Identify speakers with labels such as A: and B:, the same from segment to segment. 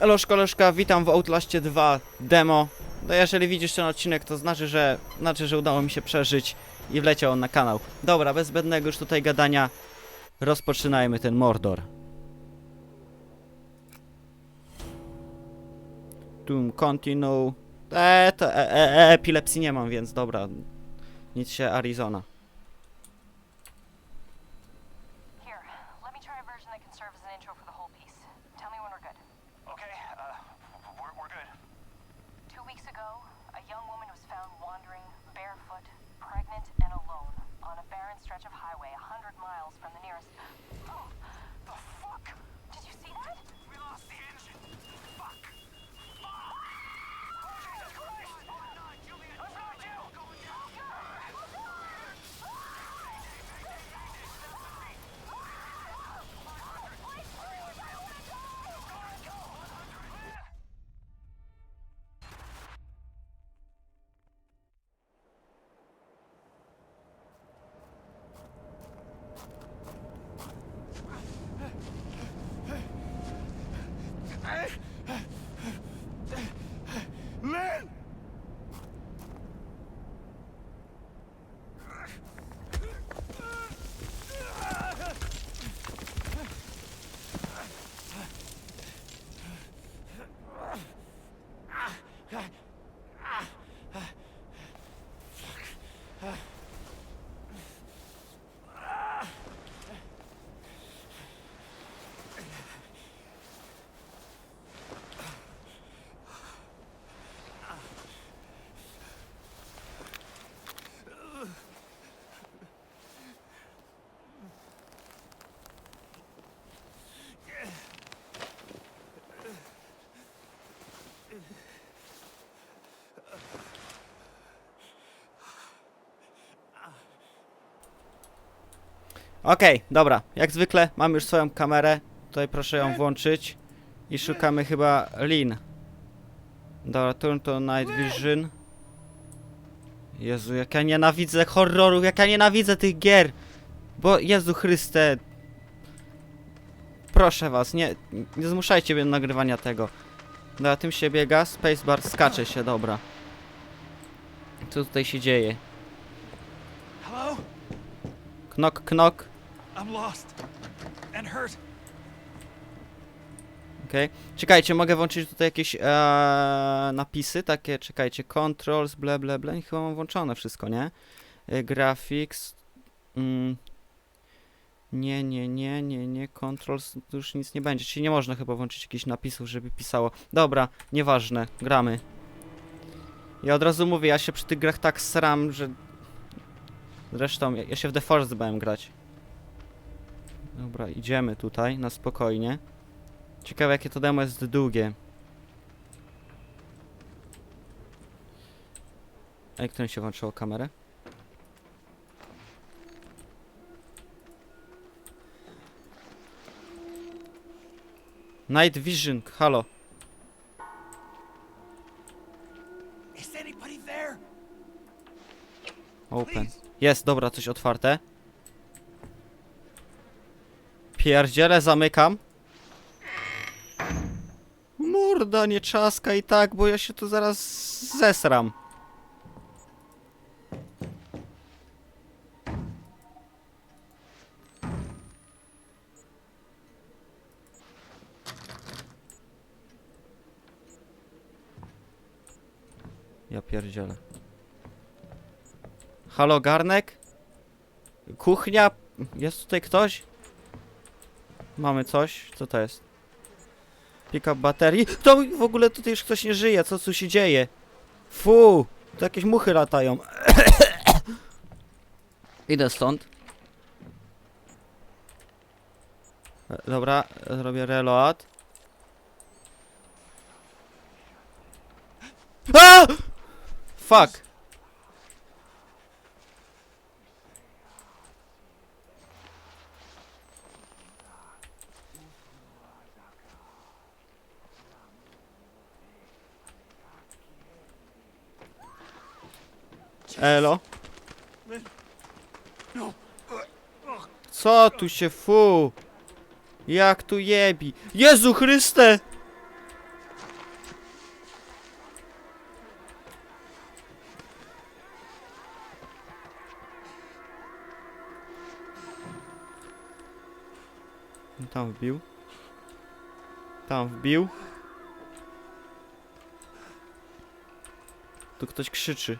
A: Elo szkoleszka, witam w Outlaście 2 demo. No jeżeli widzisz ten odcinek, to znaczy, że znaczy, że udało mi się przeżyć i wleciał on na kanał. Dobra, bez zbędnego już tutaj gadania, rozpoczynajmy ten Mordor. Tum, continue. Eee, to e, e, epilepsji nie mam, więc dobra. Nic się Arizona. Okej, dobra. Jak zwykle mamy już swoją kamerę. Tutaj proszę ją włączyć. I szukamy chyba Lin. Dobra, turn to night vision. Jezu, jak ja nienawidzę horrorów, jak ja nienawidzę tych gier. Bo, Jezu Chryste. Proszę was, nie, nie zmuszajcie mnie do nagrywania tego. Dobra, tym się biega, spacebar skacze się, dobra. Co tutaj się dzieje? Knok, knok.
B: I'm lost. And hurt.
A: Czekajcie, mogę włączyć tutaj jakieś e, napisy, takie, czekajcie, controls, ble, ble, ble, chyba mam włączone wszystko, nie? E, graphics, mm, nie, nie, nie, nie, nie, controls, tu już nic nie będzie, czyli nie można chyba włączyć jakichś napisów, żeby pisało. Dobra, nieważne, gramy. Ja od razu mówię, ja się przy tych grach tak sram, że... Zresztą, ja, ja się w The Force bałem grać. Dobra, idziemy tutaj, na spokojnie. Ciekawe jakie to demo jest długie. Jak to się włączyło kamerę? Night Vision, halo. Open. Jest, dobra, coś otwarte. Pierdziele, zamykam. Morda, nie czaska i tak, bo ja się tu zaraz zesram. Ja pierdzielę. Halo, garnek? Kuchnia? Jest tutaj ktoś? Mamy coś? Co to jest? Pick up baterii. To w ogóle tutaj już ktoś nie żyje. Co tu się dzieje? Fu! Tu jakieś muchy latają. Idę stąd. E, Dobra, zrobię reload. A! Fuck! Elo? Co tu się fu? Jak tu jebi? Jezu Chryste! Tam wbił. Tam wbił. Tu ktoś krzyczy.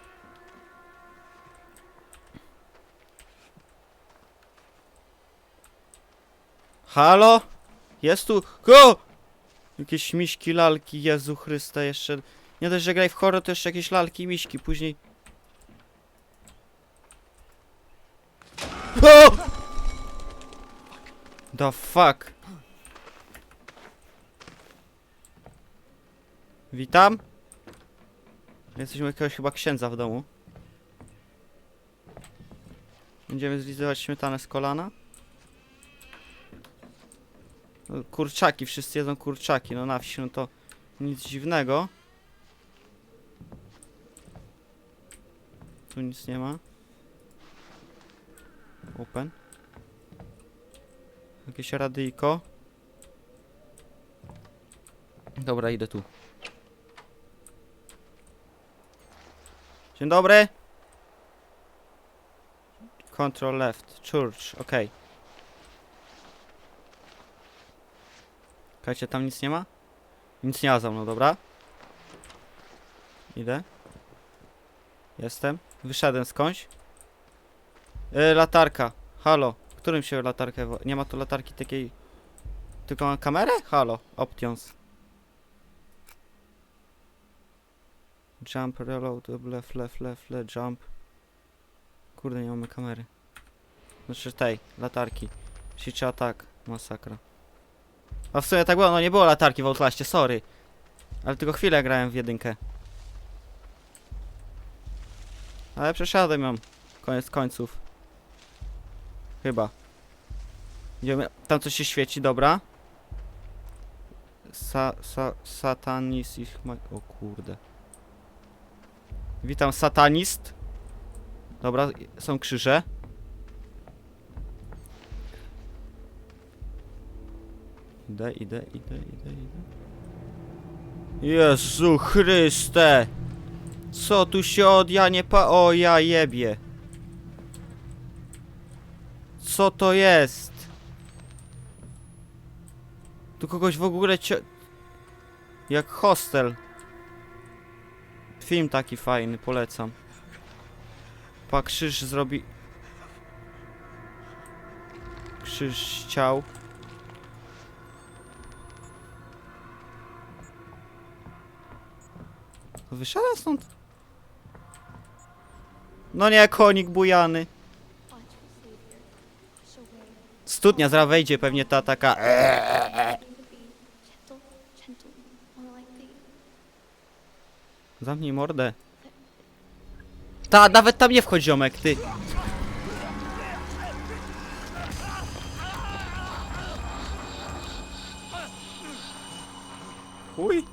A: Halo? Jest tu. Go! Jakieś miśki, lalki, Jezu Chryste, jeszcze. Nie dość, że graj w horror, to jeszcze jakieś lalki i miśki, później. O! The fuck? Witam. Jesteśmy jakiegoś chyba księdza w domu. Będziemy zlizywać śmietanę z kolana. Kurczaki, wszyscy jedzą kurczaki, no na wsi, no to nic dziwnego. Tu nic nie ma. Open. Jakieś radyjko. Dobra, idę tu. Dzień dobry. Control left. Church, okej. Kajcie, tam nic nie ma? Nic nie ma za mną, dobra? Idę. Jestem. Wyszedłem skądś. Yy, latarka. Halo. Którym się latarkę... Nie ma tu latarki takiej... Tylko mam kamerę? Halo. Options. Jump, reload, left, left, left, left, jump. Kurde, nie mamy kamery. Znaczy tej, latarki. Sicia atak. Masakra. A w sumie tak było, no nie było latarki w Outlaście, sorry. Ale tylko chwilę grałem w jedynkę. Ale przesiadłem ją. Koniec końców. Chyba. Idziemy. Tam coś się świeci, dobra. Sa, sa, satanis ich ma... O kurde. Witam, satanist. Dobra, są krzyże. Idę, idę, idę, idę, idę. Jezu Chryste! Co tu się od ja nie pa... O ja jebie. Co to jest? Tu kogoś w ogóle cio... Jak hostel. Film taki fajny, polecam. Pa krzyż zrobi... Krzyż ciał. Wyszedłem stąd? No nie, konik bujany. Studnia zaraz wejdzie pewnie ta taka... Zamknij mordę. Ta, nawet tam nie wchodź ziomek, ty. Chuj.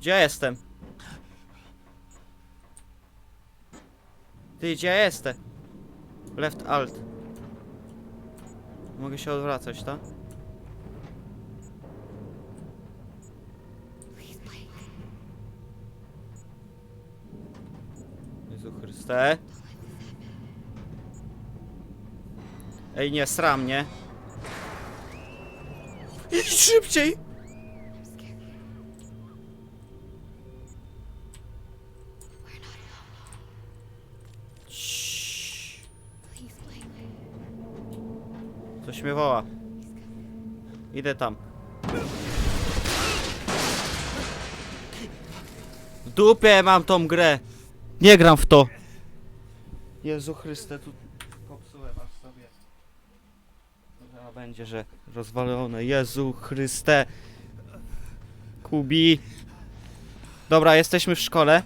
A: Gdzie jestem? Ty, gdzie ja jestem? Left alt. Mogę się odwracać, tak? Jezu Chryste. Ej, nie, sram mnie. Idź szybciej! Coś mnie woła. Idę tam. W dupie mam tą grę. Nie gram w to. Jezu Chryste, tu popsułem aż sobie. Zaraz będzie, że rozwalone. Jezu Chryste. Kubi. Dobra, jesteśmy w szkole.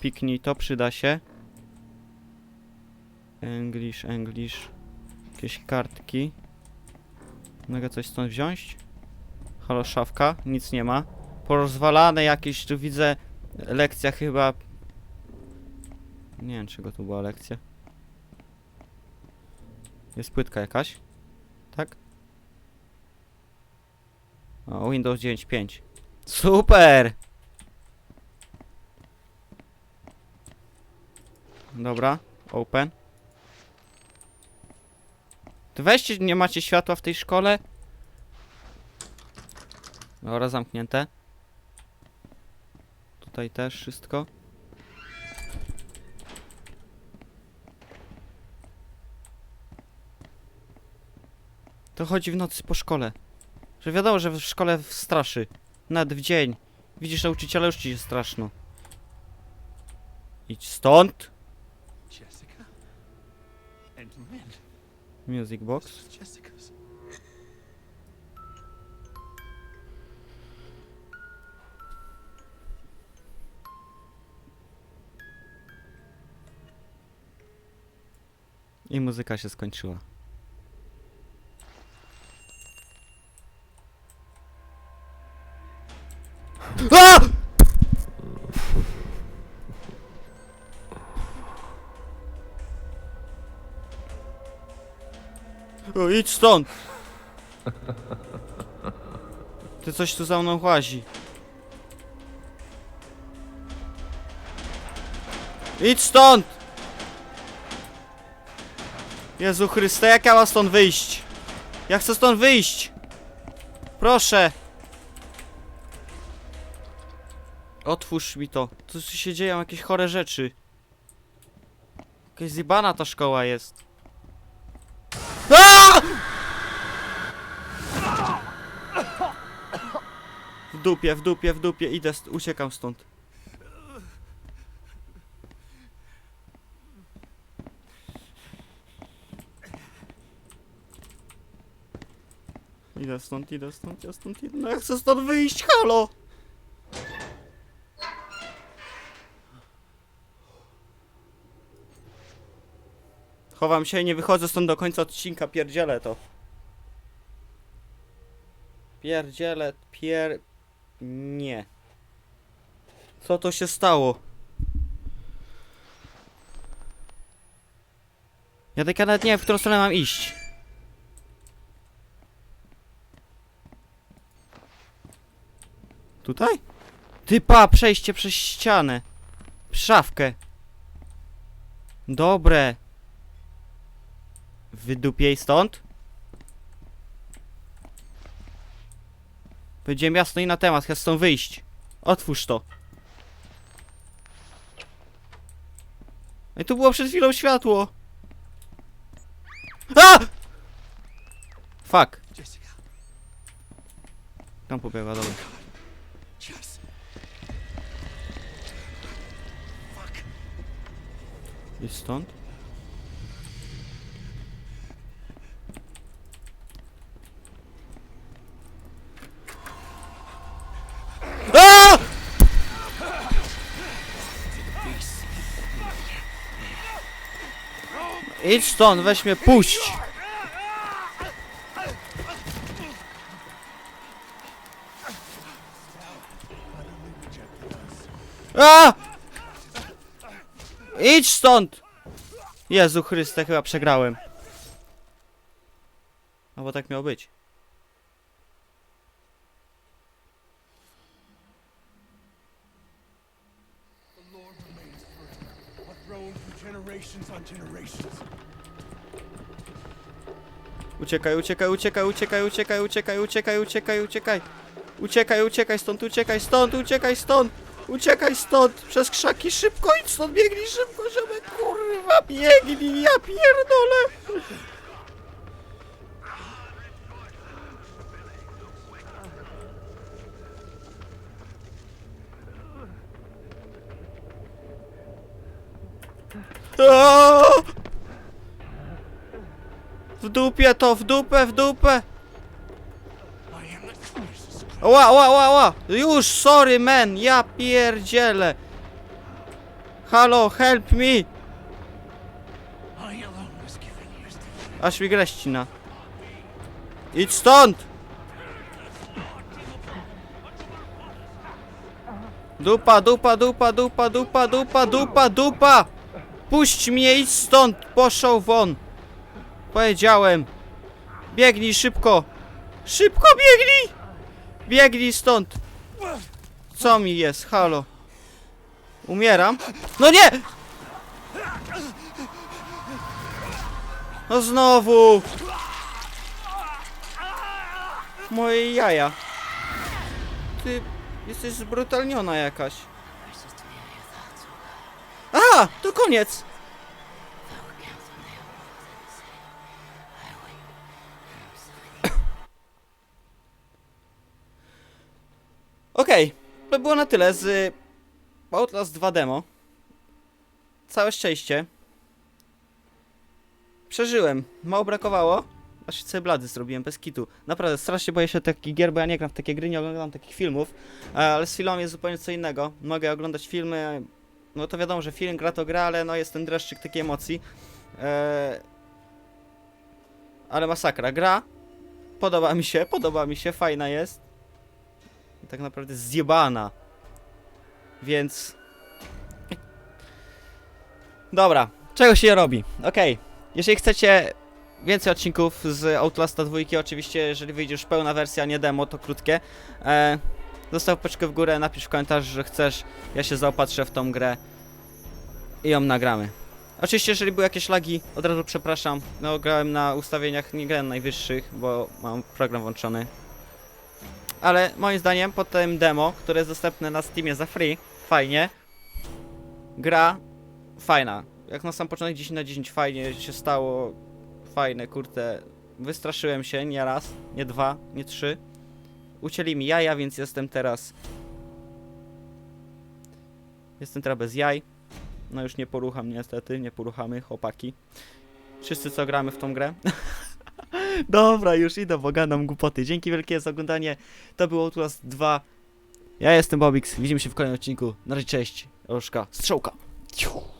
A: Piknij to, przyda się. English, English. Jakieś kartki. Mogę coś stąd wziąć? Halo, szafka. Nic nie ma. Porozwalane jakieś, tu widzę lekcja chyba... Nie wiem, czego tu była lekcja. Jest płytka jakaś? Tak? O, Windows 9.5. Super! Dobra, open. To weźcie, nie macie światła w tej szkole? Dobra, zamknięte. Tutaj też wszystko. To chodzi w nocy po szkole. Że wiadomo, że w szkole straszy. Nawet w dzień. Widzisz, nauczyciele już ci się straszno. Idź stąd! Music box. I muzyka się skończyła. Idź stąd! Ty coś tu za mną łazi. Idź stąd! Jezu Chryste, jak ja mam stąd wyjść? Ja chcę stąd wyjść! Proszę! Otwórz mi to. Co tu się dzieją? Jakieś chore rzeczy. Jakaś zjebana ta szkoła jest. Aaa! W dupie, w dupie, w dupie. Idę, st- uciekam stąd. Idę stąd, idę stąd, ja stąd idę. No ja chcę stąd wyjść, halo! Chowam się nie wychodzę stąd do końca odcinka, pierdzielę to. Pierdzielę, pier... Nie. Co to się stało? Ja tak nawet nie wiem, w którą stronę mam iść. Tutaj? Typa, przejście przez ścianę. Szafkę. Dobre. Wydupiej stąd. Powiedziałem jasno i na temat, chcę stąd wyjść. Otwórz to. I tu było przed chwilą światło. A! Fuck. Tam pobiegła, dobra. Jest stąd? Idź stąd, weź mnie, puść! A! Idź stąd! Jezu Chryste, chyba przegrałem. No bo tak miało być. Uciekaj, uciekaj, uciekaj, uciekaj, uciekaj, uciekaj, uciekaj, uciekaj, uciekaj. Uciekaj, uciekaj stąd, uciekaj stąd, uciekaj stąd. Uciekaj stąd, przez krzaki, szybko idź stąd, biegnij szybko, żeby kurwa biegnij, ja pierdolę. Aaaa! W dupie to, w dupę, w dupę! Ła, ła, ła, ła! Już, sorry man, ja pierdzielę! Halo, help me! Aż mi grę ścina. Idź stąd! Dupa, dupa, dupa, dupa, dupa, dupa, dupa, dupa! Puść mnie, idź stąd! Poszał won! Powiedziałem! Biegnij szybko! Szybko biegnij! Biegnij stąd! Co mi jest? Halo? Umieram? No nie! No znowu! moje jaja. Ty jesteś zbrutalniona jakaś. To koniec! Okej, to było na tyle z Outlast 2 demo. Całe szczęście. Przeżyłem. Mało brakowało. Aż sobie blady zrobiłem bez kitu. Naprawdę, strasznie boję się takich gier, bo ja nie gram w takie gry, nie oglądam takich filmów. E, Ale z filmami jest zupełnie co innego. Mogę oglądać filmy. No to wiadomo, że film, gra to gra, ale no jest ten dreszczyk takiej emocji. E, Ale masakra. Gra. Podoba mi się, podoba mi się, fajna jest. Tak naprawdę zjebana. Więc... Dobra, czego się robi? Okej, jeżeli chcecie więcej odcinków z Outlasta 2, oczywiście, jeżeli wyjdzie już pełna wersja, nie demo, to krótkie, e, zostaw peczkę w górę, napisz w komentarzu, że chcesz, ja się zaopatrzę w tą grę i ją nagramy. Oczywiście, jeżeli były jakieś lagi, od razu przepraszam, no grałem na ustawieniach, nie grałem najwyższych, bo mam program włączony. Ale moim zdaniem po tym demo, które jest dostępne na Steamie za free, fajnie, gra fajna. Jak na sam początek 10 na 10 fajnie się stało, fajne, kurde. Wystraszyłem się nie raz, nie dwa, nie trzy. Ucięli mi jaja, więc jestem teraz... Jestem teraz bez jaj. No już nie porucham niestety, nie poruchamy, chłopaki. Wszyscy co gramy w tą grę. Dobra, już idę, bo gadam głupoty. Dzięki wielkie za oglądanie. To był Outlast 2. Ja jestem Bobix, widzimy się w kolejnym odcinku. Na razie, cześć. Rożka, strzałka. Ciu.